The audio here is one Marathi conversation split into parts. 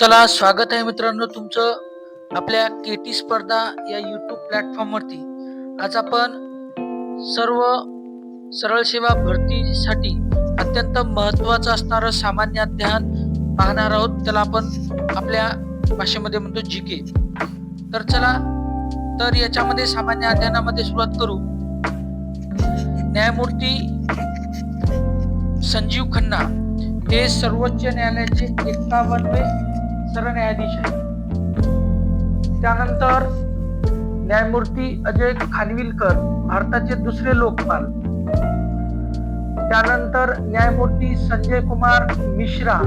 चला स्वागत आहे मित्रांनो तुमचं आपल्या केटी स्पर्धा या यूट्यूब प्लॅटफॉर्मवरती आज आपण सर्व सरळ सेवा भरतीसाठी अत्यंत महत्त्वाचं असणारं सामान्य अध्ययन पाहणार आहोत. त्याला आपण आपल्या भाषेमध्ये म्हणतो जी के तर चला तर याच्यामध्ये सामान्य अध्ययनामध्ये सुरुवात करू. न्यायमूर्ती संजीव खन्ना हे सर्वोच्च न्यायालयाचे एकावन्नवे सरन्यायाधीश आहेत त्यानंतर न्यायमूर्ती अजय खानविलकर भारताचे दुसरे लोकपाल. त्यानंतर न्यायमूर्ती संजय कुमार मिश्रा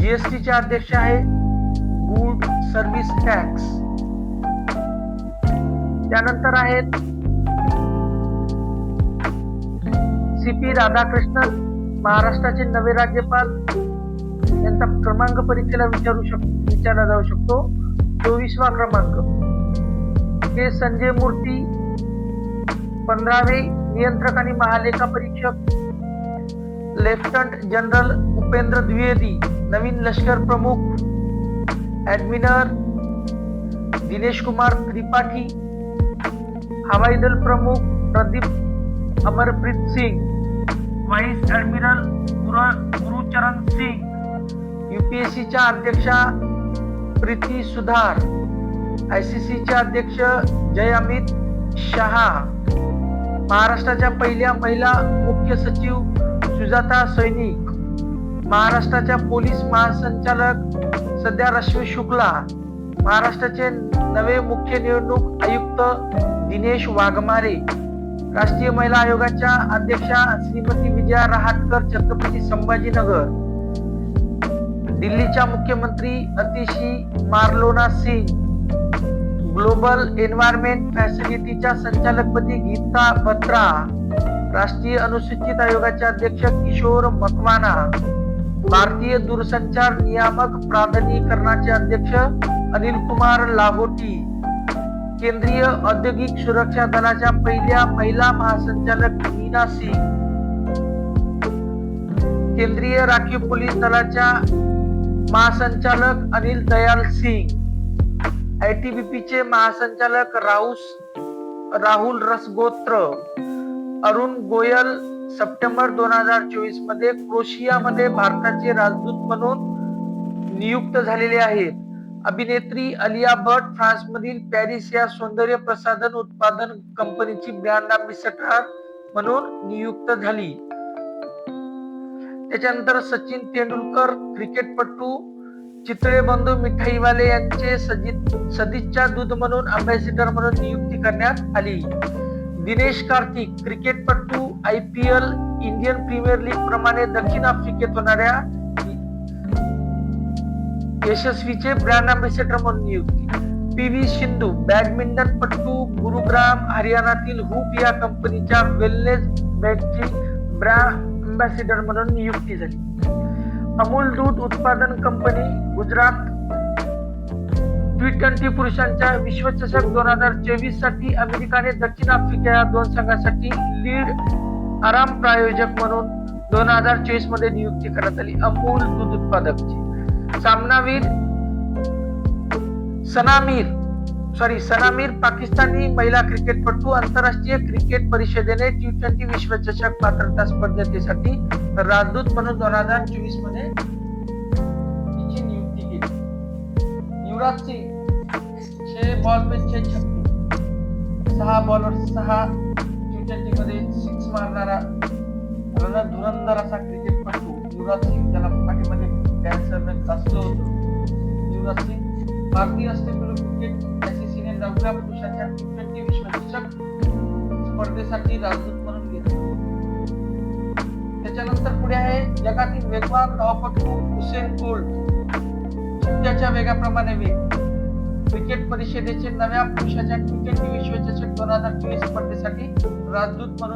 जीएसटीचे अध्यक्ष आहे. Good service tax. त्यानंतर आहेत सी पी राधाकृष्णन महाराष्ट्राचे नवे राज्यपाल यांचा क्रमांक परीक्षेला विचारू शक, विचारला जाऊ शकतो. चोवीसवा क्रमांक. के. संजय मूर्ती, पंधरावे नियंत्रक आणि महालेखा परीक्षक. लेफ्टनंट जनरल उपेंद्र द्विवेदी, नवीन लष्कर प्रमुख. ऍडमिनर दिनेश कुमार त्रिपाठी. हवाई दल प्रमुख Pradeep Amarpreet Singh. Vice admiral Gurcharan Singh. युपीएससीच्या अध्यक्षा प्रीती सुधार आय सी सीच्या अध्यक्ष जय अमित शहा महाराष्ट्राच्या पहिल्या महिला मुख्य सचिव सुजाता सैनिक महाराष्ट्राच्या पोलीस महासंचालक सध्या रश्मी शुक्ला महाराष्ट्राचे नवे मुख्य निवडणूक आयुक्त दिनेश वाघमारे राष्ट्रीय महिला आयोगाच्या अध्यक्षा श्रीमती विजया रहाटकर छत्रपती संभाजीनगर दिल्लीच्या मुख्यमंत्री अतिशी मार्लोना सिंग. ग्लोबल एन्व्हायरमेंट फॅसिलिटीच्या संचालकपदी गीता बत्रा. राष्ट्रीय अनुसूचित आयोगाचे अध्यक्ष किशोर मकवाना. भारतीय दूरसंचार नियामक प्राधिकरणाचे अध्यक्ष अनिल कुमार लागोटी. केंद्रीय औद्योगिक सुरक्षा दलाच्या पहिल्या महिला महासंचालक मीना सिंग. केंद्रीय राखीव पोलीस दलाच्या महासंचालक अनिल दयाल सिंग. आयटीबीपी चे महासंचालक राऊस राहुल रसगोत्र. अरुण गोयल सप्टेंबर दोन हजार चोवीसमध्ये क्रोशियामध्ये भारताचे राजदूत म्हणून नियुक्त झालेले आहेत. अभिनेत्री अलिया भट फ्रान्स मधील पॅरिस या सौंदर्य प्रसाधन उत्पादन कंपनीची ब्रँड अम्बेसेडर म्हणून नियुक्त झाली. त्याच्यानंतर सचिन तेंडुलकर क्रिकेटपटू चितळे बंधू मिठाईवाले यांचे सजित सदिच्छा दूध म्हणून अम्बॅसिडर म्हणून नियुक्ती करण्यात आली. दिनेश कार्तिक क्रिकेटपटू I P L Indian Premier League प्रमाणे दक्षिण आफ्रिकेत होणाऱ्या यशस्वीचे ब्रँड अम्बॅसिडर म्हणून नियुक्ती. पी व्ही सिंधू बॅडमिंटन पट्टू गुरुग्राम हरियाणातील हुप या कंपनीच्या वेलनेस बॅटची ब्रँड अम्बॅसिडर म्हणून नियुक्ती झाली. अमूल दूध उत्पादन कंपनी गुजरात. टी ट्वेंटी पुरुषांच्या विश्वचषक दोन हजार चोवीससाठी अमेरिकाने दक्षिण आफ्रिका या दोन संघासाठी लीड आराम प्रायोजक म्हणून दोन हजार चोवीसमध्ये नियुक्ती करण्यात आली. अमूल दूध उत्पादकची. सामनावीर सनामीर सॉरी सनामीर पाकिस्तानी महिला क्रिकेटपटू आंतरराष्ट्रीय क्रिकेट परिषदेने टी ट्वेंटी विश्वचषक पात्रता स्पर्धेसाठी राजदूत म्हणून दोन हजार चोवीसमध्ये तिची नियुक्ती केली युवराज सिंग छे बॉल पे छे छक्के सहा बॉलवर सहा टी ट्वेंटी मध्ये सिक्स मारणारा रण धुरंधर असा क्रिकेटपटू युवराज सिंग त्याला पाठीमध्ये कॅन्सरने त्रासलं होतं युवराज सिंग भारतीय असते क्रिकेट आयसीसीने पुरुषाच्या टी ट्वेंटी विश्वचषक स्पर्धेसाठी राजदूत म्हणून घेतलं त्याच्यानंतर पुढे आहे जगातील वेगवान धावपटू हुसेन बोल्ट चित्त्याच्या वेगाप्रमाणे वेग. क्रिकेट परिषदेचे नव्या पुरुषाच्या टी ट्वेंटी विश्वचषक दोन हजार चोवीस स्पर्धेसाठी राजदूत म्हणून